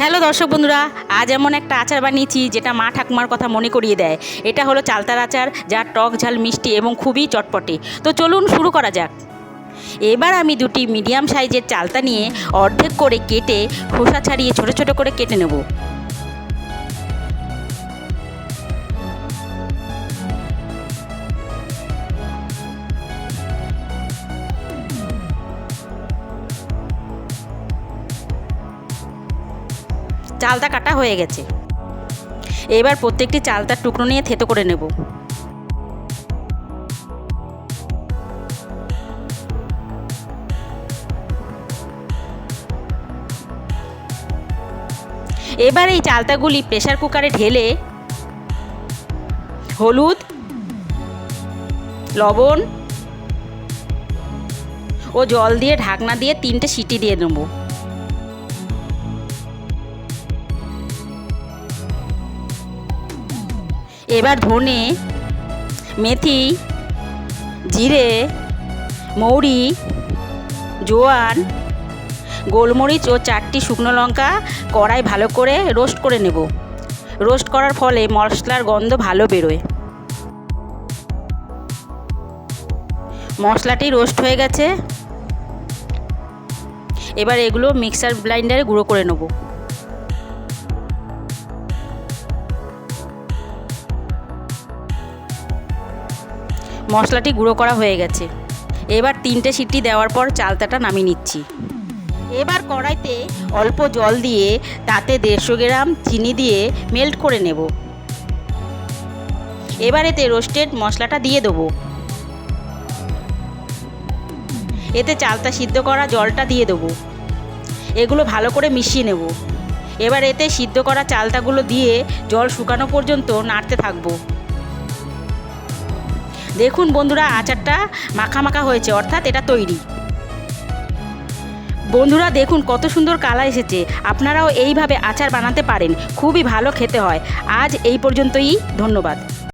Hello দর্শক বন্ধুরা, আজ এমন একটা আচার বানিয়েছি যেটা মা ঠাকুমার কথা মনে করিয়ে দেয়। এটা হলো চালতার আচার যা টক ঝাল মিষ্টি এবং খুবই চটপটে। তো চলুন শুরু করা যাক। এবার আমি দুটি মিডিয়াম সাইজের চালতা নিয়ে অর্ধেক করে কেটে খোসা ছাড়িয়ে ছোটো ছোটো করে কেটে নেব। চালতা কাটা হয়ে গেছে। এবার প্রত্যেকটি চালতার টুকরো নিয়ে থেতো করে নেব। এবার এই চালতাগুলি প্রেসার কুকারে ঢেলে হলুদ, লবণ ও জল দিয়ে ঢাকনা দিয়ে তিনটে সিটি দিয়ে নেব। এবার ধনে, মেথি, জিরে, মৌরি, জোয়ান, গোলমরিচ ও চারটি শুকনো লঙ্কা কড়াই ভালো করে রোস্ট করে নেব। রোস্ট করার ফলে মশলার গন্ধ ভালো বেরোয়। মশলাটি রোস্ট হয়ে গেছে। এবার এগুলো মিক্সার ব্লাইন্ডারে গুঁড়ো করে নেব। মশলাটি গুঁড়ো করা হয়ে গেছে। এবার তিনটে সিটি দেওয়ার পর চালতাটা নামিয়ে নিচ্ছি। এবার কড়াইতে অল্প জল দিয়ে তাতে দেড়শো গ্রাম চিনি দিয়ে মেল্ট করে নেব। এবার এতে রোস্টেড মশলাটা দিয়ে দেবো। এতে চালতা সিদ্ধ করা জলটা দিয়ে দেবো। এগুলো ভালো করে মিশিয়ে নেব। এবার এতে সিদ্ধ করা চালতাগুলো দিয়ে জল শুকানো পর্যন্ত নাড়তে থাকব। দেখুন বন্ধুরা, আচারটা মাখা মাখা হয়েছে, অর্থাৎ এটা তৈরি। বন্ধুরা, দেখুন কত সুন্দর কালা এসেছে। আপনারাও এইভাবে আচার বানাতে পারেন, খুবই ভালো খেতে হয়। আজ এই পর্যন্তই, ধন্যবাদ।